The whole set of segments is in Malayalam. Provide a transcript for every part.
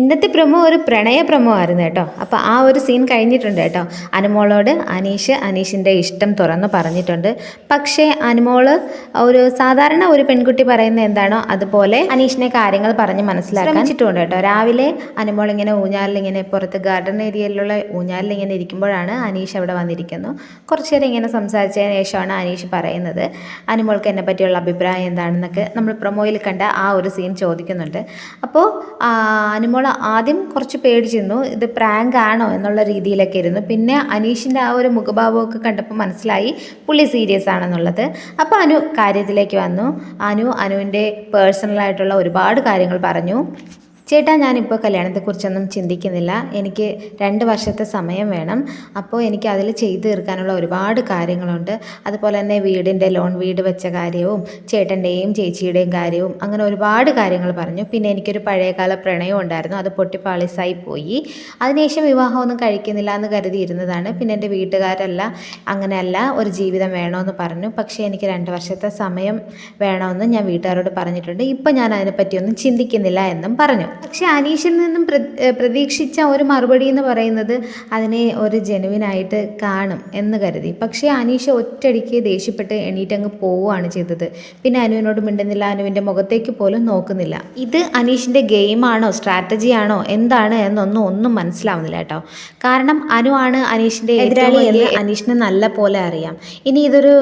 ഇന്നത്തെ പ്രൊമോ ഒരു പ്രണയ പ്രൊമോ ആയിരുന്നു കേട്ടോ. അപ്പോൾ ആ ഒരു സീൻ കഴിഞ്ഞിട്ടുണ്ട് കേട്ടോ. അനുമോളോട് അനീഷ് അനീഷിന്റെ ഇഷ്ടം തുറന്ന് പറഞ്ഞിട്ടുണ്ട്. പക്ഷേ അനുമോൾ ഒരു സാധാരണ ഒരു പെൺകുട്ടി പറയുന്ന എന്താണോ അതുപോലെ അനീഷിനെ കാര്യങ്ങൾ പറഞ്ഞ് മനസ്സിലാക്കാനിച്ചിട്ടുണ്ട് കേട്ടോ. രാവിലെ അനുമോൾ ഇങ്ങനെ ഊഞ്ഞാലിൽ ഇങ്ങനെ പുറത്ത് ഗാർഡൻ ഏരിയയിലുള്ള ഊഞ്ഞാലിൽ ഇങ്ങനെ ഇരിക്കുമ്പോഴാണ് അനീഷ് അവിടെ വന്നിരിക്കുന്നു. കുറച്ച് നേരം ഇങ്ങനെ സംസാരിച്ചതിന് ശേഷമാണ് അനീഷ് പറയുന്നത് അനുമോൾക്ക് എന്നെ പറ്റിയുള്ള അഭിപ്രായം എന്താണെന്നൊക്കെ നമ്മൾ പ്രൊമോയിൽ കണ്ട ആ ഒരു സീൻ ചോദിക്കുന്നുണ്ട്. അപ്പോൾ അനുമോൾ ആദ്യം കുറച്ച് പേടിച്ചിരുന്നു ഇത് പ്രാങ്ക് ആണോ എന്നുള്ള രീതിയിലൊക്കെ ഇരുന്നു. പിന്നെ അനീഷിന്റെ ആ ഒരു മുഖഭാവമൊക്കെ കണ്ടപ്പോൾ മനസ്സിലായി പുള്ളി സീരിയസ് ആണെന്നുള്ളത്. അപ്പോൾ അനു കാര്യത്തിലേക്ക് വന്നു. അനു അനുവിന്റെ പേഴ്സണലായിട്ടുള്ള ഒരുപാട് കാര്യങ്ങൾ പറഞ്ഞു. ചേട്ടാ ഞാനിപ്പോൾ കല്യാണത്തെക്കുറിച്ചൊന്നും ചിന്തിക്കുന്നില്ല. എനിക്ക് രണ്ട് വർഷത്തെ സമയം വേണം. അപ്പോൾ എനിക്ക് അതിൽ ചെയ്തു തീർക്കാനുള്ള ഒരുപാട് കാര്യങ്ങളുണ്ട്. അതുപോലെ തന്നെ വീടിന്റെ ലോൺ വീട് വെച്ച കാര്യവും ചേട്ടന്റെയും ചേച്ചിയുടെയും കാര്യവും അങ്ങനെ ഒരുപാട് കാര്യങ്ങൾ പറഞ്ഞു. പിന്നെ എനിക്കൊരു പഴയകാല പ്രണയം ഉണ്ടായിരുന്നു. അത് പൊട്ടിപ്പാളിസായി പോയി. അതിനുശേഷം വിവാഹമൊന്നും കഴിക്കുന്നില്ല എന്ന് കരുതിയിരുന്നതാണ്. പിന്നെ എന്റെ വീട്ടുകാരല്ല അങ്ങനെയല്ല ഒരു ജീവിതം വേണമെന്ന് പറഞ്ഞു. പക്ഷേ എനിക്ക് രണ്ട് വർഷത്തെ സമയം വേണമെന്ന് ഞാൻ വീട്ടുകാരോട് പറഞ്ഞിട്ടുണ്ട്. ഇപ്പം ഞാൻ അതിനെപ്പറ്റിയൊന്നും ചിന്തിക്കുന്നില്ല എന്നും പറഞ്ഞു. പക്ഷേ അനീഷിൽ നിന്നും പ്ര പ്രതീക്ഷിച്ച ഒരു മറുപടി എന്ന് പറയുന്നത് അതിനെ ഒരു ജനുവിനായിട്ട് കാണും എന്ന് കരുതി. പക്ഷേ അനീഷ് ഒറ്റയടിക്ക് ദേഷ്യപ്പെട്ട് എണീറ്റങ്ങ് പോവുകയാണ് ചെയ്തത്. പിന്നെ അനുവിനോട് മിണ്ടുന്നില്ല. അനുവിന്റെ മുഖത്തേക്ക് പോലും നോക്കുന്നില്ല. ഇത് അനീഷിന്റെ ഗെയിമാണോ സ്ട്രാറ്റജിയാണോ എന്താണ് എന്നൊന്നും ഒന്നും മനസ്സിലാവുന്നില്ല കേട്ടോ. കാരണം അനു ആണ് അനീഷിന്റെ എതിരാളി എന്ന് അനീഷിന് നല്ല പോലെ അറിയാം. ഇനി ഇതൊരു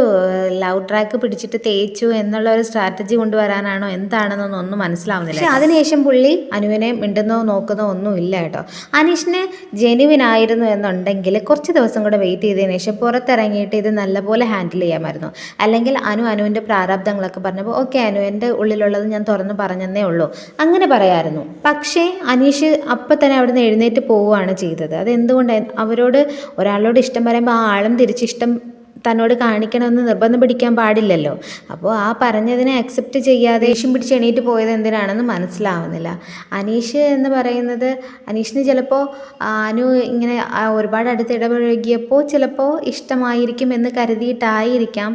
ലവ് ട്രാക്ക് പിടിച്ചിട്ട് തേച്ചു എന്നുള്ള ഒരു സ്ട്രാറ്റജി കൊണ്ടുവരാനാണോ എന്താണെന്നൊന്നും ഒന്നും മനസ്സിലാവുന്നില്ല. അതിനുശേഷം പുള്ളി അനുവിനെ മിണ്ടുന്നോ നോക്കുന്നോ ഒന്നുമില്ല കേട്ടോ. അനീഷിന് ജെനുവിൻ ആയിരുന്നു എന്നുണ്ടെങ്കിൽ കുറച്ച് ദിവസം കൂടെ വെയിറ്റ് ചെയ്തതിന് ശേഷം പുറത്തിറങ്ങിയിട്ട് ഇത് നല്ലപോലെ ഹാൻഡിൽ ചെയ്യാമായിരുന്നു. അല്ലെങ്കിൽ അനു അനുവിന്റെ പ്രാരാബ്ദങ്ങളൊക്കെ പറഞ്ഞപ്പോൾ ഓക്കെ അനു എന്റെ ഉള്ളിലുള്ളത് ഞാൻ തുറന്ന് പറഞ്ഞെന്നേ ഉള്ളൂ. അങ്ങനെ പറയായിരുന്നു. പക്ഷേ അനീഷ് അപ്പം തന്നെ അവിടുന്ന് എഴുന്നേറ്റ് പോവുകയാണ് ചെയ്തത്. അതെന്തുകൊണ്ട്? അവരോട് ഒരാളോട് ഇഷ്ടം പറയുമ്പോൾ ആ ആളും തിരിച്ചിഷ്ടം തന്നോട് കാണിക്കണമെന്ന് നിർബന്ധം പിടിക്കാൻ പാടില്ലല്ലോ. അപ്പോൾ ആ പറഞ്ഞതിനെ അക്സെപ്റ്റ് ചെയ്യാതെ ദേഷ്യം പിടിച്ച് എണീറ്റ് പോയത് എന്തിനാണെന്ന് മനസ്സിലാവുന്നില്ല. അനീഷ് എന്ന് പറയുന്നത് അനീഷിന് ചിലപ്പോൾ അനു ഇങ്ങനെ ഒരുപാട് അടുത്ത് ഇടപഴകിയപ്പോൾ ചിലപ്പോൾ ഇഷ്ടമായിരിക്കും എന്ന് കരുതിയിട്ടായിരിക്കാം.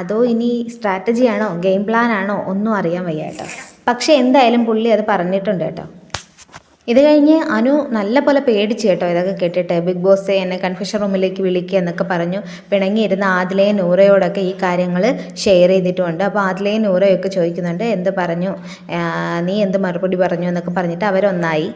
അതോ ഇനി സ്ട്രാറ്റജിയാണോ ഗെയിം പ്ലാനാണോ ഒന്നും അറിയാൻ വയ്യ കേട്ടോ. പക്ഷേ എന്തായാലും പുള്ളി അത് പറഞ്ഞിട്ടുണ്ട് കേട്ടോ. ഇത് കഴിഞ്ഞ് അനു നല്ല പോലെ പേടിച്ച് കേട്ടോ. ഇതൊക്കെ കേട്ടിട്ട് ബിഗ് ബോസ് എന്നെ കൺഫ്യൂഷൻ റൂമിലേക്ക് വിളിക്കുക എന്നൊക്കെ പറഞ്ഞു. പിണങ്ങിയിരുന്ന ആദിലയെ നൂറയോടൊക്കെ ഈ കാര്യങ്ങൾ ഷെയർ ചെയ്തിട്ടുമുണ്ട് അപ്പോൾ ആദിലയും നൂറയൊക്കെ ചോദിക്കുന്നുണ്ട് എന്ത് പറഞ്ഞു? നീ എന്ത് മറുപടി പറഞ്ഞു? എന്നൊക്കെ പറഞ്ഞിട്ട് അവരൊന്നായി.